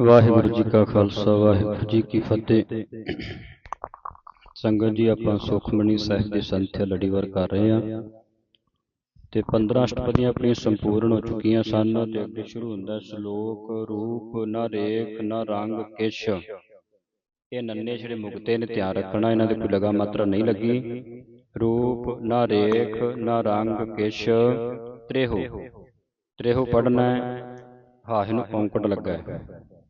ਵਾਹਿਗੁਰੂ ਜੀ ਕਾ ਖਾਲਸਾ ਵਾਹਿਗੁਰੂ ਜੀ ਕੀ ਫਤਿਹ। ਸੰਗਤ ਜੀ ਆਪਾਂ ਸੁਖਮਣੀ ਸਾਹਿਬ ਦੀ ਸੰਥਿਆ ਲੜੀਵਾਰ ਕਰ ਰਹੇ ਹਾਂ। ਤੇ 15 ਅਸ਼ਟਪਦੀਆਂ ਆਪਣੀਆਂ ਸੰਪੂਰਨ ਹੋ ਚੁੱਕੀਆਂ ਸਨ ਤੇ ਅੱਗੇ ਸ਼ੁਰੂ ਹੁੰਦਾ ਸ਼ਲੋਕ ਰੂਪ ਨਾ ਰੇਖ ਨਾ ਰੰਗ ਕਿਛ। ਇਹ ਨੰਨੇ ਜਿਹੜੇ ਮੁਕਤੇ ਨੇ ਧਿਆਨ ਰੱਖਣਾ ਇਹਨਾਂ ਦੇ ਕੋਈ ਲਗਾ ਮਾਤਰਾ ਨਹੀਂ ਲੱਗੀ। ਰੂਪ ਨਾ ਰੇਖ ਨਾ ਰੰਗ ਕਿਛ ਤ੍ਰੇਹੋ। ਤ੍ਰੇਹੋ ਪੜਨਾ ਹਾਹ ਨੂੰ ਔਂਕੜ ਲੱਗਾ ਹੈ।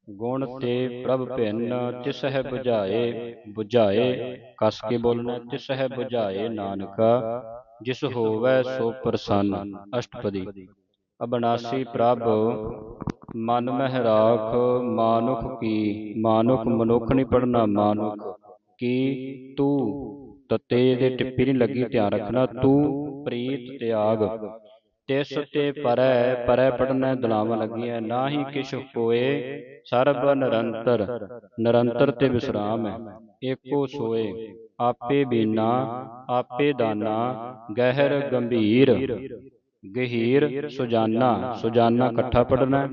ਗੁਣ ਤੇ ਪ੍ਰਭ ਭਿੰਨ ਤਿਸ ਹੈ ਬੁਝਾਏ ਬੁਝਾਏ ਕਸ ਕੇ ਬੋਲਣਾ ਤਿਸ ਹੈ 부ਝਾਏ ਨਾਨਕਾ ਜਿਸ ਹੋਵੇ ਸੋ ਪ੍ਰਸੰਨ ਅਸ਼ਟਪਦੀ। ਅਬਨਾਸੀ ਪ੍ਰਭ ਮਨ ਮਹਿ ਰਾਖ ਮਾਨੁਖ ਕੀ ਮਾਨੁਖ ਮਨੁੱਖ ਨਹੀਂ ਪੜਨਾ ਮਾਨੁਖ ਕੀ ਤੂੰ ਤਤੇ ਦੇ ਟਿੱਪੀ ਨਹੀਂ ਲੱਗੀ ਧਿਆਨ ਰੱਖਣਾ ਤੂੰ ਪ੍ਰੀਤ ਤਿਆਗ। ਤਿਸ ਤੇ ਪਰੈ ਪਰੈ ਪੜਨਾ ਦਲਾਵਾਂ ਲੱਗੀਆਂ ਨਾ ਹੀ ਕਿਛ ਕੋਏ ਸਰਬ ਨਿਰੰਤਰ ਨਿਰੰਤਰ ਤੇ ਵਿਸਰਾਮ ਹੈ। ਏਕੋ ਸੋਏ ਆਪੇ ਬੀਨਾ ਆਪੇ ਦਾਨਾ ਗਹਿਰ ਗੰਭੀਰ ਗਹੀਰ ਸੁਜਾਨਾ ਸੁਜਾਨਾ ਇਕੱਠਾ ਪੜਨਾ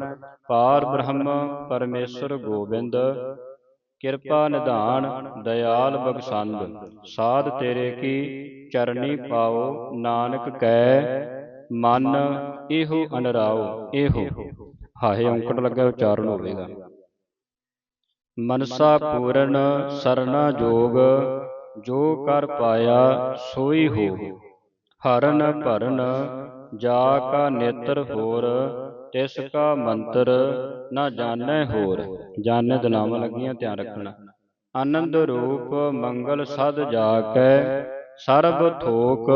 ਪਾਰ ਬ੍ਰਹਮ ਪਰਮੇਸ਼ਰ ਗੋਬਿੰਦ ਕਿਰਪਾ ਨਿਧਾਨ ਦਇਆਲ ਬਖਸ਼ੰਦ ਸਾਧ ਤੇਰੇ ਕੀ ਚਰਨੀ ਪਾਓ ਨਾਨਕ ਕੈ ਮਨ ਇਹੋ ਅਨਰਾਓ ਇਹੋ। ਹਾਹੇ ਔਂਕੜ ਲੱਗਾ ਉਚਾਰਨ ਹੋਵੇਗਾ। ਮਨਸਾ ਪੂਰਨ ਸਰਨਾ ਜੋਗ ਜੋ ਕਰ ਪਾਇਆ ਸੋਈ ਹੋ ਹਰਨ ਭਰਨ ਜਾ ਕਾ ਨੇਤਰ ਹੋਰ ਤਿਸ ਕਾ ਮੰਤਰ ਨਾ ਜਾਣੈ ਹੋਰ। ਜਾਣੈ ਦਲਾਵਾਂ ਲੱਗੀਆਂ ਧਿਆਨ ਰੱਖਣਾ। ਆਨੰਦ ਰੂਪ ਮੰਗਲ ਸਦ ਜਾ ਕੈ ਸਰਬ ਥੋਕ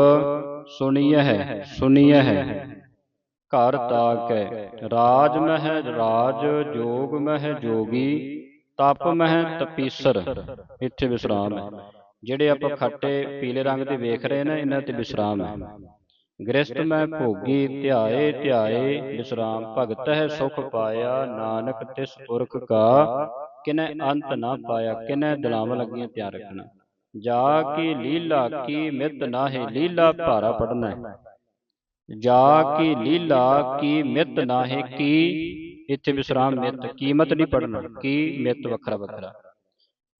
ਸੁਣੀਐ ਹੈ ਸੁਣੀਐ ਹੈ। ਘਰ ਤਾਕੈ ਰਾਜ ਮਹਿ ਰਾਜ ਜੋਗ ਮਹਿ ਜੋਗੀ ਤਪ ਮਹਿ ਤਪੀਸਰ। ਇੱਥੇ ਵਿਸਰਾਮ ਹੈ। ਜਿਹੜੇ ਆਪਾਂ ਖੱਟੇ ਪੀਲੇ ਰੰਗ ਦੇ ਵੇਖ ਰਹੇ ਨੇ ਇਹਨਾਂ ਤੇ ਵਿਸਰਾਮ ਹੈ। ਗ੍ਰਸਤ ਮੈਂ ਭੋਗੀ ਧਿਆਏ ਧਿਆਏ ਵਿਸਰਾਮ ਭਗਤ ਹੈ ਸੁਖ ਪਾਇਆ ਨਾਨਕ ਤਿਸ ਪੁਰਖ ਕਾ ਕਿਨੈ ਅੰਤ ਨਾ ਪਾਇਆ ਕਿਨੈ ਦਲਾਵਾਂ ਲੱਗੀਆਂ ਤਿਆਰ ਰੱਖਣਾ। ਜਾ ਕੀ ਲੀਲਾ ਕੀ ਮਿਤ ਨਾਹੇ, ਲੀਲਾ ਭਾਰਾ ਪੜਨਾ ਹੈ। ਜਾ ਕੀ ਲੀਲਾ ਕੀ ਮਿਤ ਨਾਹੇ ਕੀ, ਇੱਥੇ ਵਿਸਰਾਮ ਮਿਤ ਕੀਮਤ ਨਹੀਂ ਪੜਨਾ ਕੀ ਮਿਤ ਵੱਖਰਾ ਵੱਖਰਾ।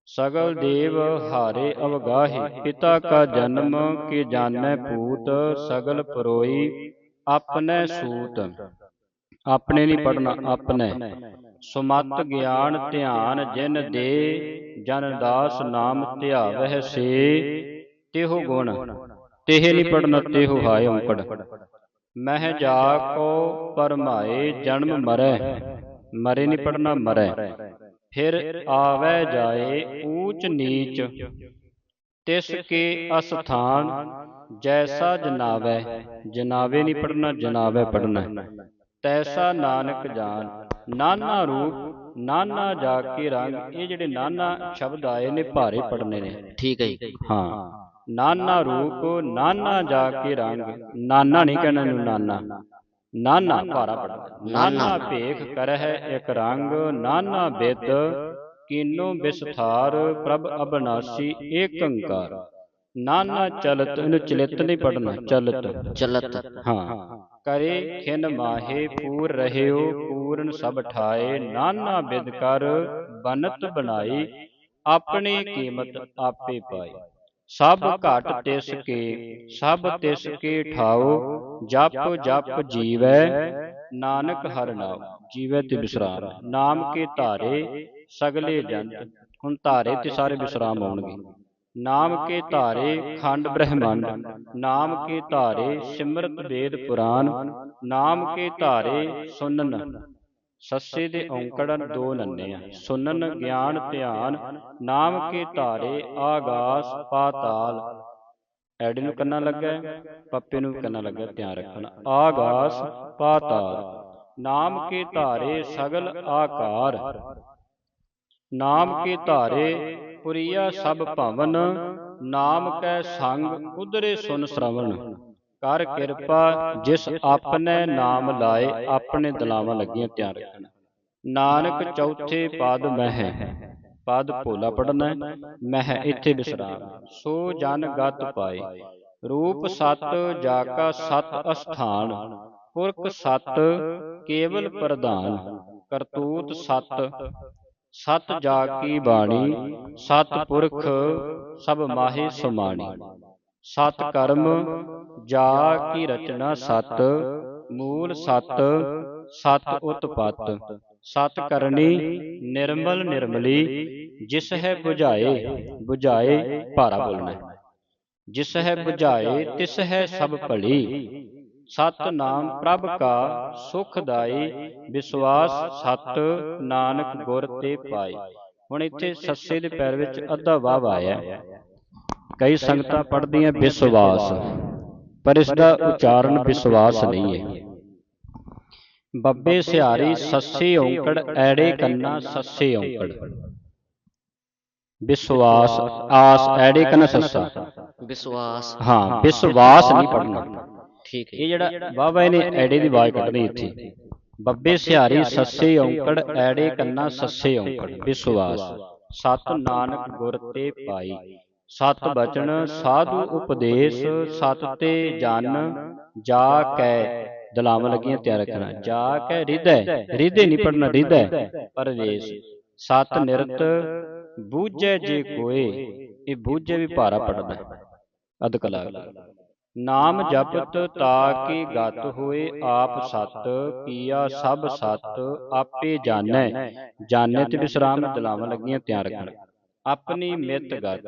ਸਗਲ ਦੇਵ ਹਾਰੇ ਅਵਗਾਹੇ, ਪਿਤਾ ਕਾ ਜਨਮ ਕੇ ਜਾਣੈ ਭੂਤ, ਸਗਲ ਪਰੋਈ ਆਪਣੇ ਸੂਤ। ਆਪਣੇ ਨਹੀਂ ਪੜਨਾ ਆਪਣੇ। ਸੁਮਤ ਗਿਆਨ ਧਿਆਨ ਜਿਨ ਦੇ ਜਨ ਦਾਸ ਨਾਮ ਧਿਆਵਹਿ ਸੇ ਤਿਹੋ ਗੁਣ। ਤੇਹ ਨਹੀਂ ਪੜਨਾ ਤਿਹੋ ਹਾਏ ਔਂਕੜ। ਮਹਿ ਜਾ ਕੋ ਪਰਮਾਏ ਜਨਮ ਮਰੈ। ਮਰੇ। ਨਹੀਂ ਪੜਨਾ ਮਰੈ। ਫਿਰ ਆਵੈ ਜਾਏ ਊਚ ਨੀਚ। ਤਿਸ ਕੇ ਅਸਥਾਨ ਜੈਸਾ ਜਨਾਵੈ ਜਨਾਵੇ ਨਹੀਂ ਪੜਨਾ ਜਨਾਵੈ ਪੜਨਾ ਤੈਸਾ ਨਾਨਕ ਜਾਣ ਨਾਨਾ ਰੂਪ, ਨਾਨਾ ਜਾ ਕੇ ਰੰਗ। ਇਹ ਜਿਹੜੇ ਨਾਨਾ ਸ਼ਬਦ ਆਏ ਨੇ, ਭਾਰੇ ਪੜਨੇ ਨੇ। ਠੀਕ ਹੈ ਜੀ? ਹਾਂ। ਨਾਨਾ ਰੂਪ, ਨਾਨਾ ਜਾ ਕੇ ਰੰਗ। ਨਾਨਾ ਨਹੀਂ ਕਹਿਣਾ ਨੂੰ ਨਾਨਾ। ਨਾਨਾ ਭਾਰਾ ਪੜਦਾ ਨਾਨਾ ਭੇਖ ਕਰਹਿ ਇਕ ਰੰਗ। ਨਾਨਾ ਬਿਦ ਕੀਨੋ ਵਿਸਥਾਰ ਪ੍ਰਭ ਅਬਨਾਸੀ ਏਕੰਕਾਰ ਨਾਨਾ ਚਲਤ ਇਹਨੂੰ ਚਲਿਤ ਨਹੀਂ ਪੜਨਾ ਚਲਤ। ਚਲਤ। ਹਾਂ। ਕਰੇ ਖਿਨ ਮਾਹੇ ਪੂਰ ਰਹਿਓ ਪੂਰਨ ਸਭ ਠਾਏ ਨਾਨਾ ਬਿਦ ਕਰ ਬਨਤ ਬਣਾਈ ਆਪਣੀ ਕੀਮਤ ਆਪੇ ਪਾਈ। ਸਭ ਘਟ ਤਿਸ ਕੇ ਸਭ ਤਿਸ ਕੇ ਠਾਓ ਜਪ ਜਪ ਜੀਵੈ ਨਾਨਕ ਹਰ ਨਾਮ ਜੀਵੈ ਤੇ ਵਿਸਰਾਮ ਨਾਮ ਕੇ ਧਾਰੇ ਸਗਲੇ ਜੰਤ ਹੁਣ ਧਾਰੇ ਤੇ ਸਾਰੇ ਵਿਸਰਾਮ ਆਉਣਗੇ। ਨਾਮ ਕੇ ਧਾਰੇ ਖੰਡ ਬ੍ਰਹਮੰਡ ਨਾਮ ਕੇ ਧਾਰੇ ਸਿਮਰਤ ਵੇਦ ਪੁਰਾਨ ਨਾਮ ਕੇ ਧਾਰੇ ਸੁਨਨ। ਸੱਸੇ ਦੇ ਔਂਕੜਨ ਦੋ ਨੰਨੇ ਆ ਸੁਨਨ ਗਿਆਨ ਧਿਆਨ ਨਾਮ ਕੇ ਧਾਰੇ ਆਗਾਸ ਪਾਤਾਲ। ਐਡੀ ਨੂੰ ਕੰਨਾ ਲੱਗਾ ਪੱਪੇ ਨੂੰ ਕੰਨਾ ਲੱਗਾ ਧਿਆਨ ਰੱਖਣਾ। ਆਗਾਸ ਪਾਤਾਲ। ਨਾਮ ਕੇ ਧਾਰੇ ਸਗਲ ਆਕਾਰ। ਨਾਮ ਕੇ ਧਾਰੇ ਪੁਰੀਆ ਸਭ ਭਵਨ, ਨਾਮ ਕੈ ਸੰਗ ਉਦਰੇ ਸੁਨ ਸ਼ਰਵਣ। ਕਰ ਕਿਰਪਾ ਜਿਸ ਆਪਣੇ ਨਾਮ ਲਾਏ, ਆਪਣੇ ਦਲਾਵਾਂ ਲੱਗੀਆਂ ਧਿਆਨ ਰੱਖਣਾ। ਨਾਨਕ ਚੌਥੇ ਪਦ ਮਹਿ, ਪਦ ਭੋਲਾ ਪੜਨਾ ਮਹਿ ਇੱਥੇ ਵਿਸਰਾਮ ਸੋ ਜਨ ਗਤ ਪਾਏ। ਰੂਪ ਸਤ ਜਾ ਕਾ ਸਤ ਅਸਥਾਨ, ਪੁਰਖ ਸਤ ਕੇਵਲ ਪ੍ਰਧਾਨ, ਕਰਤੂਤ ਸਤ ਸਤ ਜਾ ਕੀ ਬਾਣੀ ਸਤ ਪੁਰਖ ਸਭ ਮਾਹੇ ਸੁਮਾਣੀ। ਸਤ ਕਰਮ ਜਾ ਕੀ ਰਚਨਾ ਸਤ ਮੂਲ ਸਤ ਸਤ ਉਤਪਤ। ਸਤ ਕਰਨੀ ਨਿਰਮਲ ਨਿਰਮਲੀ ਜਿਸ ਹੈ 부ਝਾਏ 부ਝਾਏ ਭਾਰਾ ਬੋਲਣਾ। ਜਿਸ ਹੈ 부ਝਾਏ ਤਿਸ ਹੈ ਸਭ ਭਲੀ। ਸਤ ਨਾਮ ਪ੍ਰਭ ਕਾ ਸੁਖਦਾਈ ਵਿਸ਼ਵਾਸ ਸਤ ਨਾਨਕ ਗੁਰ ਤੇ ਪਾਈ। ਹੁਣ ਇੱਥੇ ਸੱਸੇ ਦੇ ਪੈਰ ਵਿੱਚ ਅੱਧਾ ਵਾਵ ਆਇਆ। ਕਈ ਸੰਗਤਾਂ ਪੜ੍ਹਦੀਆਂ ਵਿਸ਼ਵਾਸ ਪਰ ਇਸ ਦਾ ਉਚਾਰਨ ਵਿਸ਼ਵਾਸ ਨਹੀਂ ਹੈ। ਬੱਬੇ ਸਿਹਾਰੀ ਸੱਸੇ ਔਂਕੜ ਐੜੇ ਕੰਨਾ ਸੱਸੇ ਔਂਕੜ। ਵਿਸ਼ਵਾਸ ਆਸ ਐੜੇ ਕੰਨਾ ਸੱਸਾ। ਵਿਸ਼ਵਾਸ। ਹਾਂ ਵਿਸ਼ਵਾਸ ਨਹੀਂ ਪੜਨਾ ਠੀਕ ਹੈ ਇਹ ਜਿਹੜਾ ਵਾਵਾ ਇਹਨੇ ਐੜੇ ਦੀ ਆਵਾਜ਼ ਕੱਢਣੀ ਇੱਥੇ। ਬੱਬੇ ਸਿਹਾਰੀ ਸੱਸੇ ਔਂਕੜ ਐੜੇ ਕੰਨਾ ਸੱਸੇ ਔਂਕੜ। ਵਿਸ਼ਵਾਸ ਸਤ ਨਾਨਕ ਗੁਰ ਤੇ ਪਾਈ। ਸਤ ਬਚਨ ਸਾਧੂ ਉਪਦੇਸ਼ ਸਤ ਤੇ ਜਨ ਜਾ ਕੈ ਦਲਾਵਾਂ ਲੱਗੀਆਂ ਤਿਆਰ ਰੱਖਣਾ ਜਾ ਕੈ ਹਿਰਦੈ ਹਿਰਦੇ ਨਹੀਂ ਪੜਨਾ ਹਿਰਦੈ ਪਰਵੇਸ਼ ਸਤ ਨਿਰਤ ਬੂਝੈ ਜੇ ਕੋਏ ਇਹ ਬੂਝੈ ਵੀ ਭਾਰਾ ਪੜਦਾ ਅਧ ਕਲਾ ਨਾਮ ਜਪਤ ਤਾਕੇ ਗਤ ਹੋਏ ਆਪ ਸਤ ਕੀਆ ਸਭ ਸਤ ਆਪੇ ਜਾਣੈ। ਜਾਣੈ। ਤੇ ਵਿਸਰਾਮ ਦਲਾਵਾਂ ਲੱਗੀਆਂ ਤਿਆਰ ਰੱਖਣ ਆਪਣੀ ਮਿਤ ਗਤ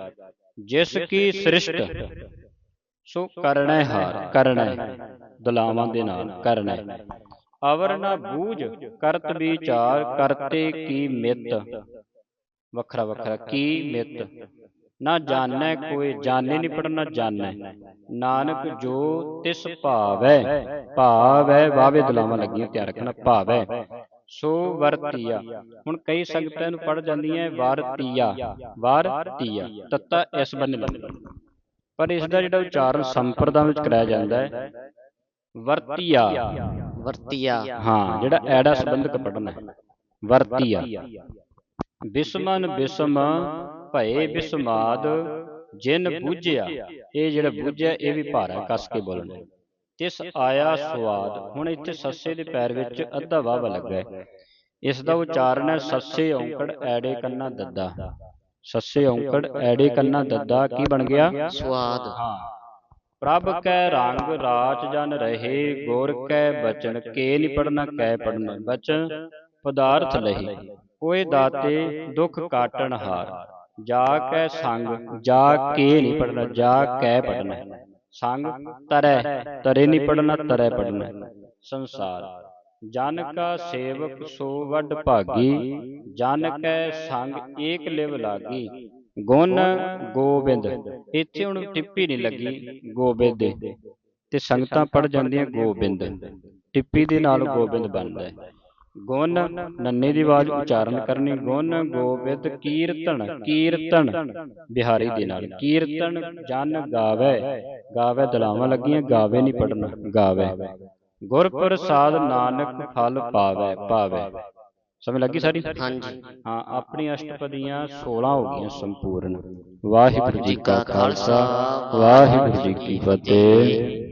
ਜਿਸ ਕੀ ਸ੍ਰਿਸ਼ਟ ਸੋ ਕਰਣੈ ਹਾਰ ਕਰਣੈ ਦਲਾਵਾਂ ਦੇ ਨਾਲ ਕਰਣੈ ਅਵਰ ਨਾ ਬੂਝ ਕਰਤ ਵਿਚਾਰ ਕਰਤੇ ਕੀ ਮਿਤ। ਵੱਖਰਾ ਵੱਖਰਾ ਕੀ ਮਿਤ। ਨਾ ਜਾਣੈ ਕੋਈ ਜਾਣੇ ਨਹੀਂ ਪੜਨਾ ਜਾਣੈ। ਨਾਨਕ ਜੋ ਤਿਸ ਭਾਵੈ ਭਾਵੈ ਵਾਵੇ ਦਲਾਵਾਂ ਲੱਗੀਆਂ ਤਿਆਰ ਰੱਖਣਾ ਭਾਵੈ। ਸੋ ਵਰਤੀਆ। ਹੁਣ ਕਈ ਸੰਗਤਾਂ ਨੂੰ ਪੜ ਜਾਂਦੀਆਂ ਵਰਤੀਆ ਵਰਤੀਆ ਤੱਤਾ ਇਸ ਬੰਨੇ ਲੱਗਦਾ ਪਰ ਇਸ ਦਾ ਜਿਹੜਾ ਉਚਾਰਨ ਸੰਪਰਦਾ ਵਿੱਚ ਕਰਾਇਆ ਜਾਂਦਾ ਹੈ ਵਰਤੀਆ। ਵਰਤੀਆ। ਹਾਂ ਜਿਹੜਾ ਐੜਾ ਸੰਬੰਧਕ ਪੜਨਾ ਹੈ ਵਰਤੀਆ। ਬਿਸਮਨ ਬਿਸਮ ਭਏ ਬਿਸਮਾਦ ਜਿਨ ਬੂਝਿਆ ਇਹ ਜਿਹੜਾ ਬੂਝਿਆ ਇਹ ਵੀ ਭਾਰਾ ਕੱਸ ਕੇ ਬੋਲਣਾ। ਤਿਸ ਆਇਆ ਸਵਾਦ ਹੁਣ ਇੱਥੇ ਸੱਸੇ ਦੇ ਪੈਰ ਵਿੱਚ ਅੱਧਾ ਵਾਵਾ ਲੱਗਾ। ਇਸ ਦਾ ਉਚਾਰਨ ਹੈ ਸੱਸੇ ਔਂਕੜ ਐੜੇ ਕੰਨਾ ਦੱਦਾ। ਸੱਸੇ ਔਂਕੜ ਐੜੇ ਕੰਨਾ ਦੱਦਾ ਕੀ ਬਣ ਗਿਆ? ਸਵਾਦ। ਹਾਂ। ਪ੍ਰਭ ਕੈ ਰੰਗ ਰਾਚ ਜਨ ਰਹੇ ਗੁਰ ਕੈ ਬਚਨ ਕੇ ਨਹੀਂ ਪੜਨਾ ਕੈ ਪੜਨਾ ਬਚਨ ਪਦਾਰਥ ਲਹੀ। ਕੋਏ ਦਾਤੇ ਦੁਖ ਕਾਟਣ ਹਾਰ। ਜਾ ਕੈ ਸੰਗ ਜਾ ਕੇ ਨਹੀਂ ਪੜਨਾ ਜਾ ਕੈ ਪੜਨਾ ਸੰਗ ਤਰੈ ਤਰੇ ਨਹੀਂ ਪੜਨਾ ਤਰੈ ਪੜਨਾ ਸੰਸਾਰ। ਜਨ ਕਾ ਸੇਵਕ ਸੋ ਵੱਡ ਭਾਗੀ ਜਨ ਕੈ ਸੰਗ ਏਕ ਲਿਵ ਲਾਗੀ। ਗੁਣ ਗੋਬਿੰਦ ਇੱਥੇ ਹੁਣ ਟਿੱਪੀ ਨਹੀਂ ਲੱਗੀ ਗੋਬਿੰਦ। ਦੇ ਤੇ ਸੰਗਤਾਂ ਪੜ ਜਾਂਦੀਆਂ ਗੋਬਿੰਦ। ਟਿੱਪੀ ਦੇ ਨਾਲ ਗੋਬਿੰਦ ਬਣਦਾ ਹੈ। ਗੁਣ ਨੰਨੇ ਦੀ ਆਵਾਜ਼ ਉਚਾਰਨ ਕਰਨੀ ਗੁਣ ਗੋਬਿੰਦ ਕੀਰਤਨ ਕੀਰਤਨ ਬਿਹਾਰੀ ਦੇ ਨਾਲ। ਕੀਰਤਨ ਜਨ ਗਾਵੇ ਗਾਵੇ ਦਲਾਵਾਂ ਲੱਗੀਆਂ ਗਾਵੇ ਨਹੀਂ ਪੜਨਾ ਗਾਵੇ। ਗੁਰ ਪ੍ਰਸਾਦ ਨਾਨਕ ਫਲ ਪਾਵੇ ਪਾਵੇ। ਸਮਝ ਲੱਗੀ ਸਾਰੀ? ਹਾਂਜੀ। ਹਾਂ ਆਪਣੀ ਅਸ਼ਟਪਦੀਆਂ 16 ਹੋ ਗਈਆਂ ਸੰਪੂਰਨ। ਵਾਹਿਗੁਰੂ ਜੀ ਕਾ ਖਾਲਸਾ ਵਾਹਿਗੁਰੂ ਜੀ ਕੀ ਫਤਿਹ।